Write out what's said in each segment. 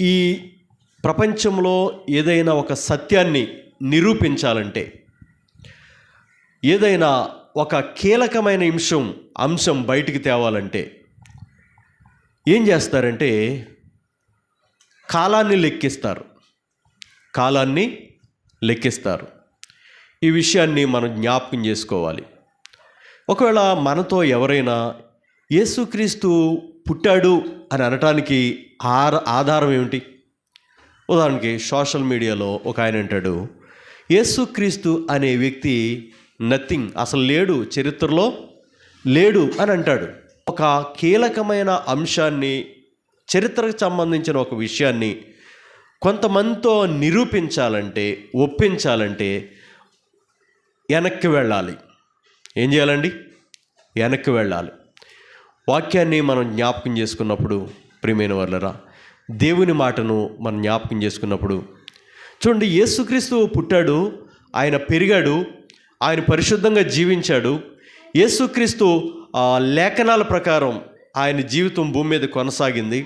ఈ ప్రపంచంలో ఏదైనా ఒక సత్యాన్ని నిరూపించాలంటే ఏదైనా ఒక కీలకమైన అంశం అంశం బయటికి తేవాలంటే ఏం చేస్తారంటే కాలాన్ని లెక్కిస్తారు. కాలాన్ని లెక్కిస్తారు. ఈ విషయాన్ని మనం జ్ఞాపకం చేసుకోవాలి. ఒకవేళ మనతో ఎవరైనా యేసుక్రీస్తు పుట్టాడు అని అనటానికి ఆర ఆధారం ఏమిటి? ఉదాహరణకి సోషల్ మీడియాలో ఒక ఆయన అంటాడు యేసుక్రీస్తు అనే వ్యక్తి నథింగ్ అసలు లేడు చరిత్రలో లేడు అని అంటాడు. ఒక కీలకమైన అంశాన్ని చరిత్రకు సంబంధించిన ఒక విషయాన్ని కొంతమందితో నిరూపించాలంటే ఒప్పించాలంటే వెనక్కి వెళ్ళాలి. ఏం చేయాలండి? వెనక్కి వెళ్ళాలి. వాక్యాన్ని మనం జ్ఞాపకం చేసుకున్నప్పుడు ప్రియమైన వాళ్ళరా దేవుని మాటను మనం జ్ఞాపకం చేసుకున్నప్పుడు చూడండి యేసుక్రీస్తు పుట్టాడు ఆయన పెరిగాడు ఆయన పరిశుద్ధంగా జీవించాడు. యేసుక్రీస్తు లేఖనాల ప్రకారం ఆయన జీవితం భూమి మీద కొనసాగింది.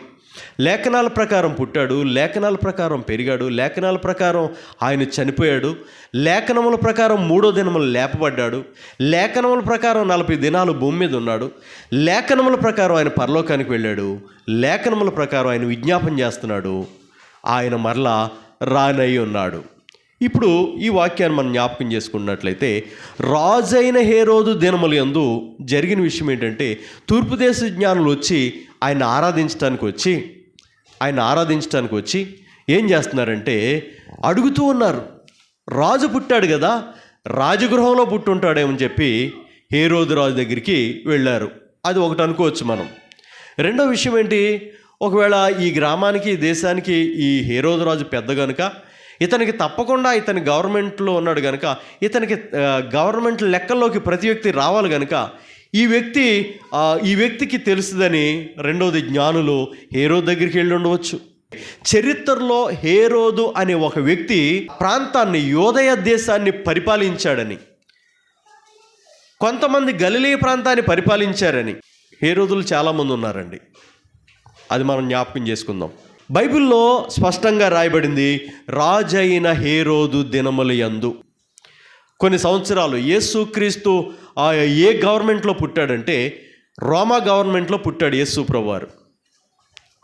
లేఖనాల ప్రకారం పుట్టాడు లేఖనాల ప్రకారం పెరిగాడు లేఖనాల ప్రకారం ఆయన చనిపోయాడు లేఖనముల ప్రకారం మూడో దినములు లేపబడ్డాడు లేఖనముల ప్రకారం నలభై దినాలు భూమి మీద ఉన్నాడు లేఖనముల ప్రకారం ఆయన పరలోకానికి వెళ్ళాడు లేఖనముల ప్రకారం ఆయన విజ్ఞాపన చేస్తున్నాడు ఆయన మరలా రానై ఉన్నాడు. ఇప్పుడు ఈ వాక్యాన్ని మనం జ్ఞాపకం చేసుకున్నట్లయితే రాజైన హేరోదు దినములు యందు జరిగిన విషయం ఏంటంటే తూర్పు దేశ జ్ఞానులు వచ్చి ఆయన ఆరాధించడానికి వచ్చి ఆయన ఆరాధించడానికి వచ్చి ఏం చేస్తున్నారంటే అడుగుతూ ఉన్నారు. రాజు పుట్టాడు కదా రాజగృహంలో పుట్టుంటాడేమని చెప్పి హేరోదు రాజు దగ్గరికి వెళ్ళారు. అది ఒకటి అనుకోవచ్చు మనం. రెండో విషయం ఏంటి? ఒకవేళ ఈ గ్రామానికి ఈ దేశానికి ఈ హేరోదు రాజు పెద్ద గనుక ఇతనికి తప్పకుండా ఇతని గవర్నమెంట్లో ఉన్నాడు కనుక ఇతనికి గవర్నమెంట్ లెక్కల్లోకి ప్రతి వ్యక్తి రావాలి కనుక ఈ వ్యక్తి ఈ వ్యక్తికి తెలుసుదని రెండవది జ్ఞానులు హేరో దగ్గరికి వెళ్ళి ఉండవచ్చు. చరిత్రలో హేరోదు అనే ఒక వ్యక్తి ప్రాంతాన్ని యోదయ దేశాన్ని పరిపాలించాడని కొంతమంది గలిలీ ప్రాంతాన్ని పరిపాలించారని హేరోదులు చాలామంది ఉన్నారండి. అది మనం జ్ఞాపకం చేసుకుందాం. బైబిల్లో స్పష్టంగా రాయబడింది రాజైన హేరోదు దినముల యందు. కొన్ని సంవత్సరాలు యేసుక్రీస్తు ఆ ఏ గవర్నమెంట్లో పుట్టాడంటే రోమా గవర్నమెంట్లో పుట్టాడు యేసు ప్రభువారు.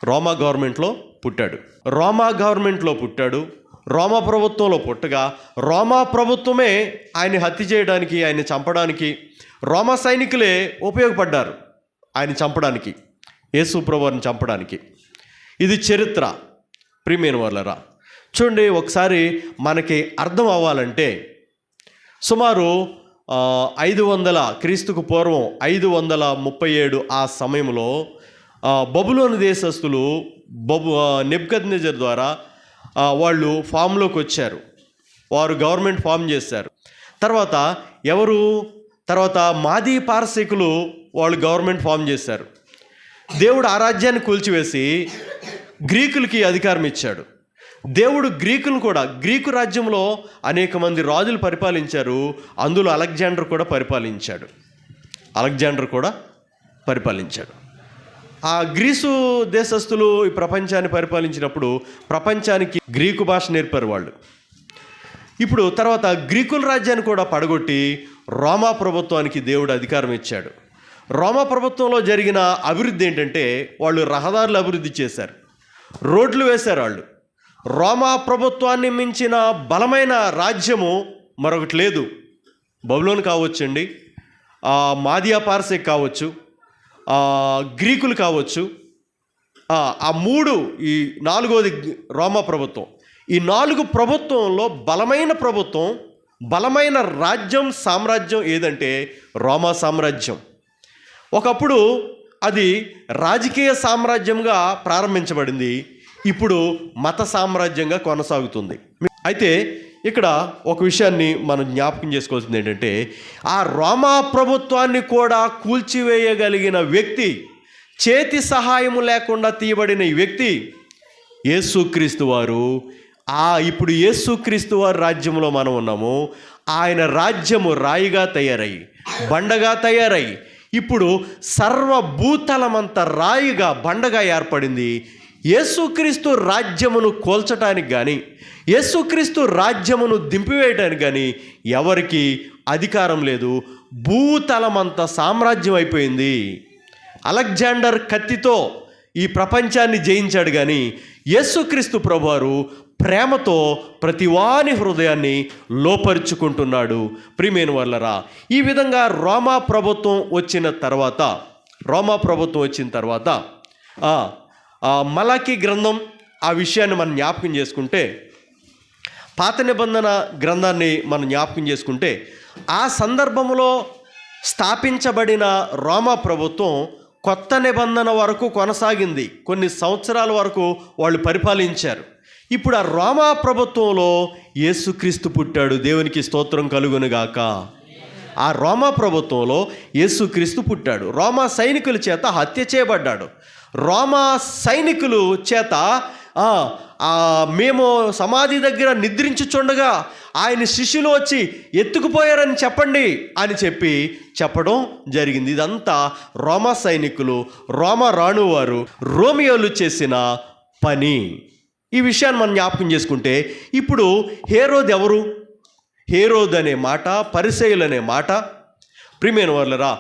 రోమా గవర్నమెంట్లో పుట్టాడు. రోమా గవర్నమెంట్లో పుట్టాడు. రోమా ప్రభుత్వంలో పుట్టగా రోమా ప్రభుత్వమే ఆయన హత్య చేయడానికి ఆయన చంపడానికి రోమా సైనికులే ఉపయోగపడ్డారు ఆయన చంపడానికి యేసు ప్రభువారిని చంపడానికి. ఇది చరిత్ర. ప్రియమైన వాళ్ళరా చూడండి ఒకసారి మనకి అర్థం అవ్వాలంటే సుమారు ఐదు వందల క్రీస్తుకు పూర్వం ఐదు వందల ముప్పై ఏడు ఆ సమయంలో బబులోని దేశస్తులు బబు నెబ్కద్నెజర్ ద్వారా వాళ్ళు ఫామ్లోకి వచ్చారు. వారు గవర్నమెంట్ ఫామ్ చేశారు. తర్వాత ఎవరు? తర్వాత మాదీ పారసీకులు వాళ్ళు గవర్నమెంట్ ఫామ్ చేశారు. దేవుడు ఆ రాజ్యాన్ని కూల్చివేసి గ్రీకులకి అధికారం ఇచ్చాడు. దేవుడు గ్రీకులు కూడా గ్రీకు రాజ్యంలో అనేక మంది రాజులు పరిపాలించారు. అందులో అలెగ్జాండర్ కూడా పరిపాలించాడు. అలెగ్జాండర్ కూడా పరిపాలించాడు. ఆ గ్రీసు దేశస్థులు ఈ ప్రపంచాన్ని పరిపాలించినప్పుడు ప్రపంచానికి గ్రీకు భాష నేర్పారు వాళ్ళు. ఇప్పుడు తర్వాత గ్రీకుల రాజ్యాన్ని కూడా పడగొట్టి రోమా ప్రభుత్వానికి దేవుడు అధికారం ఇచ్చాడు. రోమా ప్రభుత్వంలో జరిగిన అభివృద్ధి ఏంటంటే వాళ్ళు రహదారులు అభివృద్ధి చేశారు. రోడ్లు వేశారు వాళ్ళు. రోమా ప్రభుత్వాన్ని మించిన బలమైన రాజ్యము మరొకటి లేదు. బబులోన్ కావచ్చండి మాదియా పార్సెక్ కావచ్చు గ్రీకులు కావచ్చు ఆ, ఆ మూడు ఈ నాలుగోది రోమా ప్రభుత్వం. ఈ నాలుగు ప్రభుత్వంలో బలమైన ప్రభుత్వం బలమైన రాజ్యం సామ్రాజ్యం ఏదంటే రోమా సామ్రాజ్యం. ఒకప్పుడు అది రాజకీయ సామ్రాజ్యంగా ప్రారంభించబడింది. ఇప్పుడు మత సామ్రాజ్యంగా కొనసాగుతుంది. అయితే ఇక్కడ ఒక విషయాన్ని మనం జ్ఞాపకం చేసుకోవాల్సింది ఏంటంటే ఆ రోమా ప్రభుత్వాన్ని కూడా కూల్చివేయగలిగిన వ్యక్తి చేతి సహాయము లేకుండా తీయబడిన ఈ వ్యక్తి యేసుక్రీస్తు వారు. ఆ ఇప్పుడు యేసుక్రీస్తు వారి రాజ్యంలో మనం ఉన్నాము. ఆయన రాజ్యము రాయిగా తయారై బండగా తయారై ఇప్పుడు సర్వభూతలమంత రాయిగా బండగా ఏర్పడింది యేసుక్రీస్తు రాజ్యమును కోల్చటానికి కానీ యేసుక్రీస్తు రాజ్యమును దింపివేయటానికి కానీ ఎవరికి అధికారం లేదు. భూతలమంత సామ్రాజ్యం అయిపోయింది అలెగ్జాండర్ కత్తితో ఈ ప్రపంచాన్ని జయించాడు కానీ యేసుక్రీస్తు ప్రభువారు ప్రేమతో ప్రతివాని హృదయాన్ని లోపరుచుకుంటున్నాడు. ప్రియమైన వాళ్ళరా ఈ విధంగా రోమా ప్రభుత్వం వచ్చిన తర్వాత రోమా ప్రభుత్వం వచ్చిన తర్వాత మలాఖీ గ్రంథం ఆ విషయాన్ని మనం జ్ఞాపకం చేసుకుంటే పాత నిబంధన గ్రంథాన్ని మనం జ్ఞాపకం చేసుకుంటే ఆ సందర్భంలో స్థాపించబడిన రోమా ప్రభుత్వం కొత్త నిబంధన వరకు కొనసాగింది. కొన్ని సంవత్సరాల వరకు వాళ్ళు పరిపాలించారు. ఇప్పుడు ఆ రోమా ప్రభుత్వంలో యేసుక్రీస్తు పుట్టాడు. దేవునికి స్తోత్రం కలుగునుగాక. ఆ రోమా ప్రభుత్వంలో యేసుక్రీస్తు పుట్టాడు. రోమా సైనికుల చేత హత్య చేయబడ్డాడు. రోమా సైనికులు చేత మేము సమాధి దగ్గర నిద్రించుచుండగా ఆయన శిష్యులు వచ్చి ఎత్తుకుపోయారని చెప్పండి అని చెప్పి చెప్పడం జరిగింది. ఇదంతా రోమా సైనికులు రోమా రాణువారు రోమియోలు చేసిన పని. ఈ విషయాన్ని మనం జ్ఞాపకం చేసుకుంటే ఇప్పుడు హేరోద్ ఎవరు? హేరోద్ అనే మాట పరిసయులు అనే మాట ప్రియమైన వర్లరా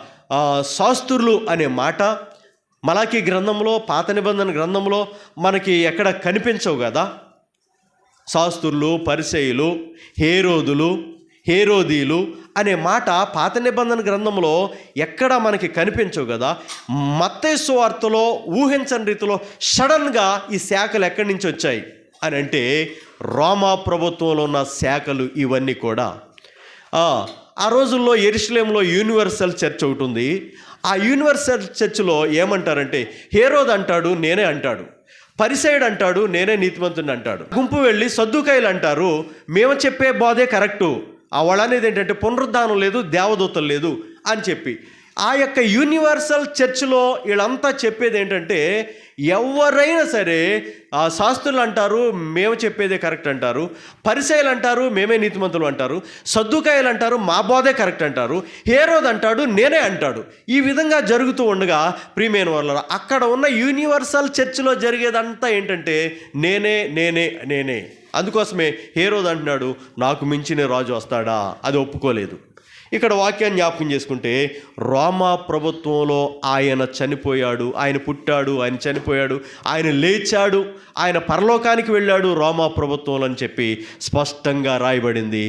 శాస్త్రులు అనే మాట మలాకి గ్రంథంలో పాత నిబంధన గ్రంథంలో మనకి ఎక్కడ కనిపించవు కదా? శాస్త్రులు పరిసయులు హేరోదులు హేరోదీలు అనే మాట పాత నిబంధన గ్రంథంలో ఎక్కడ మనకి కనిపించవు కదా? మత్తేసు వార్తలో ఊహించని రీతిలో సడన్గా ఈ శాఖలు ఎక్కడి నుంచి వచ్చాయి? అని అంటే రోమా ప్రభుత్వంలో ఉన్న శాఖలు ఇవన్నీ కూడా. ఆ, రోజుల్లో ఎరుసలేంలో యూనివర్సల్ చర్చ్ ఒకటి ఉంది. ఆ యూనివర్సల్ చర్చ్లో ఏమంటారంటే హేరోద్ అంటాడు నేనే అంటాడు. పరిసైడ్ అంటాడు నేనే నీతిమంతుని అంటాడు. గుంపు వెళ్ళి సద్దుకాయలు అంటారు మేము చెప్పే బోధే కరెక్టు. ఆ వాళ్ళ అనేది ఏంటంటే పునరుద్ధానం లేదు దేవదూతలు లేదు అని చెప్పి. ఆ యొక్క యూనివర్సల్ చర్చ్లో వీళ్ళంతా చెప్పేది ఏంటంటే ఎవరైనా సరే ఆ శాస్త్రులు అంటారు మేము చెప్పేదే కరెక్ట్ అంటారు పరిసయలు అంటారు మేమే నీతిమంతులు అంటారు సద్దుకాయలు అంటారు మా బోధే కరెక్ట్ అంటారు హేరోద్ అంటాడు నేనే అంటాడు. ఈ విధంగా జరుగుతూ ఉండగా ప్రియమైన వాళ్ళ అక్కడ ఉన్న యూనివర్సల్ చర్చ్లో జరిగేదంతా ఏంటంటే నేనే నేనే నేనే. అందుకోసమే హేరోద్ అంటున్నాడు నాకు మించిన రాజు వస్తాడా? అది ఒప్పుకోలేదు. ఇక్కడ వాక్యాన్ని జ్ఞాపకం చేసుకుంటే రోమా ప్రభుత్వంలో ఆయన చనిపోయాడు ఆయన పుట్టాడు ఆయన చనిపోయాడు ఆయన లేచాడు ఆయన పరలోకానికి వెళ్ళాడు రోమా ప్రభుత్వంలో అని చెప్పి స్పష్టంగా రాయబడింది.